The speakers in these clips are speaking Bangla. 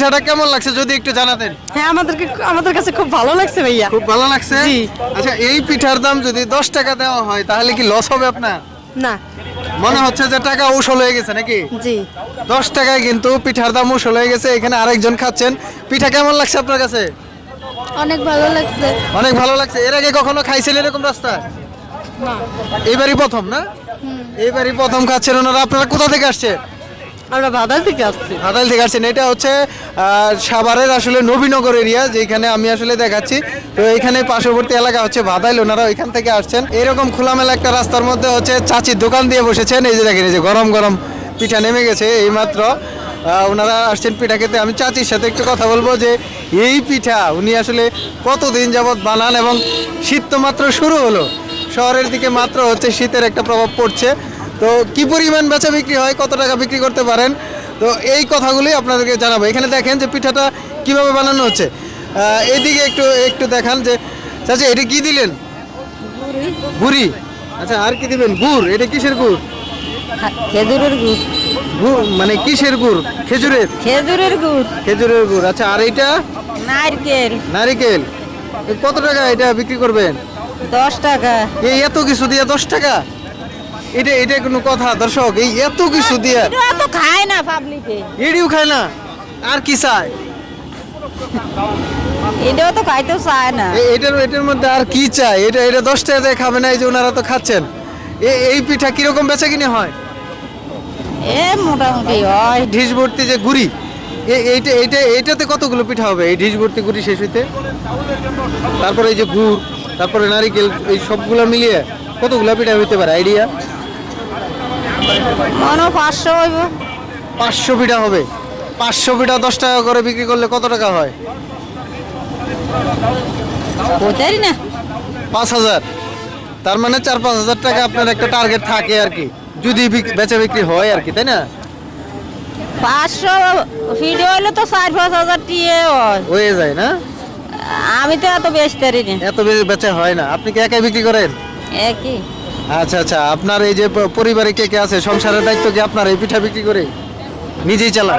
পিঠাটা কেমন লাগছে যদি একটু জানাতেন? হ্যাঁ আমাদেরকে আমাদের কাছে খুব ভালো লাগছে ভাইয়া। খুব ভালো লাগছে? জি। আচ্ছা এই পিঠার দাম যদি দশ টাকা দেওয়া হয় তাহলে কি লস হবে আপনার? না। মনে হচ্ছে যে টাকা উসল হয়ে গেছে নাকি? জি। দশ টাকায় কিন্তু পিঠার দাম উসল হয়ে গেছে এখানে আরেকজন খাচ্ছেন। পিঠা কেমন লাগছে আপনার কাছে? অনেক ভালো লাগছে। অনেক ভালো লাগছে। এর আগে কখনো খাইছেন এরকম রাস্তা? না। এইবারই প্রথম না? এইবারই প্রথম খাচ্ছেন ওনারা। আপনারা কোথা থেকে আসছে আমরা বাদাল থেকে আসছি। হাতাল থেকে আসছেন। এটা হচ্ছে সাভারের আসলে নবীনগর এরিয়া, যেখানে আমি আসলে দেখাচ্ছি। তো এখানে পার্শ্ববর্তী এলাকা হচ্ছে ভাদাইল ওনারা ওইখান থেকে আসছেন। এরকম খোলামেলা একটা রাস্তার মধ্যে হচ্ছে চাচির দোকান দিয়ে বসেছেন। এই যে দেখেন, এই যে গরম গরম পিঠা নেমে গেছে এইমাত্র। ওনারা আসছেন পিঠা খেতে। আমি চাচির সাথে একটু কথা বলব যে, এই পিঠা উনি আসলে কতদিন যাবৎ বানান এবং শীত তো মাত্র শুরু হলো। শহরের দিকে মাত্র হচ্ছে শীতের একটা প্রভাব পড়ছে। তো কি পরিমাণ বেচা বিক্রি হয় কত টাকা বিক্রি করতে পারেন? তো এই কথাগুলোই আপনাদেরকে জানাব। এখানে দেখেন যে পিঠাটা কীভাবে বানানো হচ্ছে। এইদিকে একটু একটু দেখান যে চাচা এটা কি দিলেন? গুড়ি। আচ্ছা আর কি দিবেন? গুড়। এটা কিসের গুড়? খেজুরের গুড়। গুড়? মানে কিসের গুড়? খেজুরের? খেজুরের গুড়। খেজুরের গুড়। আচ্ছা আর এইটা? নারকেল। নারকেল। কত টাকা এটা বিক্রি করবেন? দশ টাকা। এই এত কিছু দিয়ে দশ টাকা? এটা এটা কোনো কথা দর্শক এই এত কিছু দিয়ে এটা তো খায় না পাবলিকে। এডিও খায় না আর কি চায়? এটাও তো খাইতেও চায় না। এটার এটার মধ্যে আর কি চাই এটা এটা দশ টাকা দিয়ে খাবে না এই যে ওনারা তো খাচ্ছেন। এই পিঠা কীরকম বেচা কিনে হয়? এ মোটামুটি হয়। ঢিস ভর্তি যে গুড়ি এইটা এইটা এইটাতে কতগুলো পিঠা হবে? এই ঢিস ভর্তি গুড়ি শেষ হইতে? তারপরে এই যে গুড় তারপরে নারিকেল এই সবগুলো মিলিয়ে কতগুলো পিঠা হইতে পারে? আইডিয়া? মনে পাঁচশো পাঁচশো পিঠা হবে। পাঁচশো পিঠা দশ টাকা করে বিক্রি করলে কত টাকা হয়? কোথায় না? পাঁচ হাজার। তার মানে চার পাঁচ হাজার টাকা আপনার একটা টার্গেট থাকে আর কি। যদি বেচা বিক্রি হয় আর কি তাই না? পাঁচশো ভিডিও হইলে তো চার পাঁচ হাজার টিয়ে হয়। হয়ে যায় না? আমি তো এত বেশি পারি না। এত বেশি বেচা হয় না। আপনি কি একাই বিক্রি করেন? একই আচ্ছা আচ্ছা আপনার এই যে পরিবারে কে কে আছে? সংসারের দায়িত্ব কি আপনার? এই পিঠা বিক্রি করে? নিজেই চালান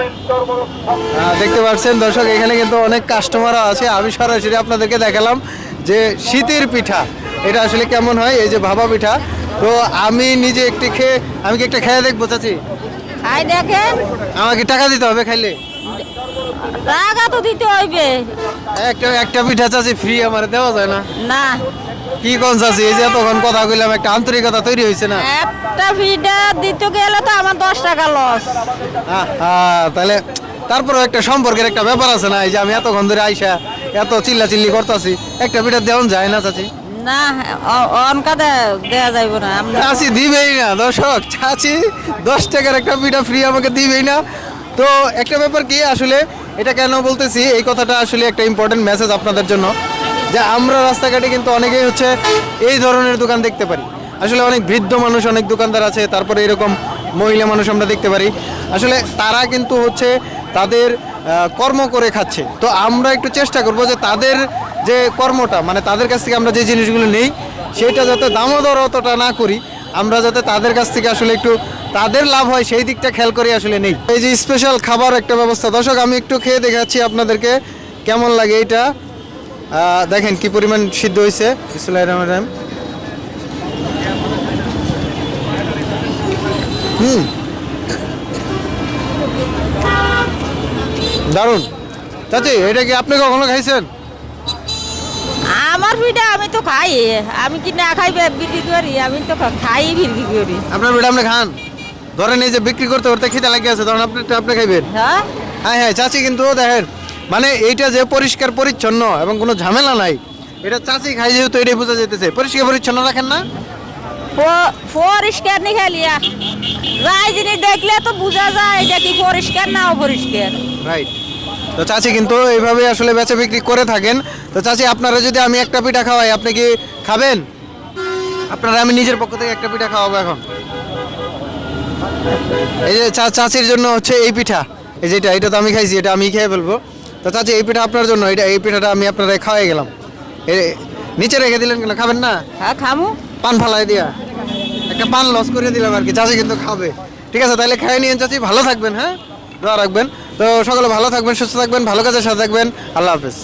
দেখতে পাচ্ছেন দর্শক এখানে কিন্তু অনেক কাস্টমারও আছে। আমি সরাসরি আপনাদেরকে দেখালাম যে শীতের পিঠা। এটা আসলে কেমন হয়? এই যে ভাবা পিঠা। তো আমি নিজে একটি খেয়ে আমি কি একটা খেয়ে দেখব চাচি? দেখেন। আমাকে টাকা দিতে হবে খাইলে? টাকা তো দিতে হইবে। একটা একটা পিঠা চাচি ফ্রি আমার দেওয়া যায় না। না। কি কোন চাচি এই যে তখন কথা কইলাম একটা আন্তরিকতা তৈরি হয়েছে না? একটা ভিডিও দিতে গেলে তো আমার দশ টাকা লস আহা, তাহলে তারপরেও একটা সম্পর্কের একটা ব্যাপার আছে না? এই যে আমি এতক্ষণ ধরে আইসা এত চিল্লা চিল্লি করতেছি একটা পিঠা দেওয়ান যায় না চাচি? না দেয়া যাইব চাচি দিবেই না দর্শক চাচি দশ টাকার একটা পিঠা ফ্রি আমাকে দিবেই না। তো একটা ব্যাপার কি, আসলে এটা কেন বলতেছি, এই কথাটা আসলে একটা ইম্পর্টেন্ট মেসেজ আপনাদের জন্য, যে আমরা রাস্তাঘাটে কিন্তু অনেকেই হচ্ছে এই ধরনের দোকান দেখতে পারি। আসলে অনেক বৃদ্ধ মানুষ, অনেক দোকানদার আছে, তারপরে এরকম মহিলা মানুষ আমরা দেখতে পারি। আসলে তারা কিন্তু হচ্ছে তাদের কর্ম করে খাচ্ছে। তো আমরা একটু চেষ্টা করব যে তাদের যে কর্মটা মানে তাদের কাছ থেকে আমরা যে জিনিসগুলো নেই, সেটা যাতে দামোদর অতটা না করি। আমরা যাতে তাদের কাছ থেকে আসলে একটু তাদের লাভ হয়, সেই দিকটা খেয়াল করে আসলে নেই। এই যে স্পেশাল খাবার একটা ব্যবস্থা। দর্শক, আমি একটু খেয়ে দেখাচ্ছি আপনাদেরকে কেমন লাগে এটা। দেখেন কি পরিমাণ সিদ্ধ হয়েছে হুম। দারুণ। চাচি, এটা কি আপনি কখনো খাইছেন? আমার ভিডিও আমি তো খাই আমি কি না খাই বিক্রি করি আমি তো খাই বিক্রি করি। আপনার বেটা আপনি খান। ধরেন এই যে বিক্রি করতে করতে খিদে লাগে আছে তখন আপনি আপনি খাইবেন। হ্যাঁ? হ্যাঁ হ্যাঁ চাচি কিন্তু দেখেন মানে এইটা যে পরিষ্কার পরিচ্ছন্ন এবং কোনো ঝামেলা নাই এটা চাচি খাই যেহেতু এটাই বোঝা যেতেছে পরিষ্কার পরিচ্ছন্ন রাখেন না? পরিষ্কার নি খেলিয়া যাই জিনিস দেখলে তো বোঝা যায় এটা কি পরিষ্কার না অপরিষ্কার। রাইট তো চাচি কিন্তু এইভাবে আসলে বেচা বিক্রি করে থাকেন। তো চাচি আপনারা যদি আমি একটা পিঠা খাওয়াই আপনি কি খাবেন? আপনারা আমি নিজের পক্ষ থেকে একটা পিঠা খাওয়াবো এখন। এই যে চাচির জন্য হচ্ছে এই পিঠা। এই যেটা এটা তো আমি খাইছি এটা আমি খেয়ে ফেলব। তো চাচি এই পিঠা আপনার জন্য এটা এই পিঠাটা আমি আপনারা খাওয়াই গেলাম। নিচে রেখে দিলেন কেন? খাবেন না? হ্যাঁ খামু। পান ফালাই দিয়া। একটা পান লস করে দিলাম আর কি চাচি কিন্তু খাবে। ঠিক আছে তাহলে খাই নিয়েন চাচি ভালো থাকবেন হ্যাঁ? দোয়া রাখবেন। তো সকলে ভালো থাকবেন সুস্থ থাকবেন ভালো কাজের সাথে থাকবেন। আল্লাহ হাফেজ।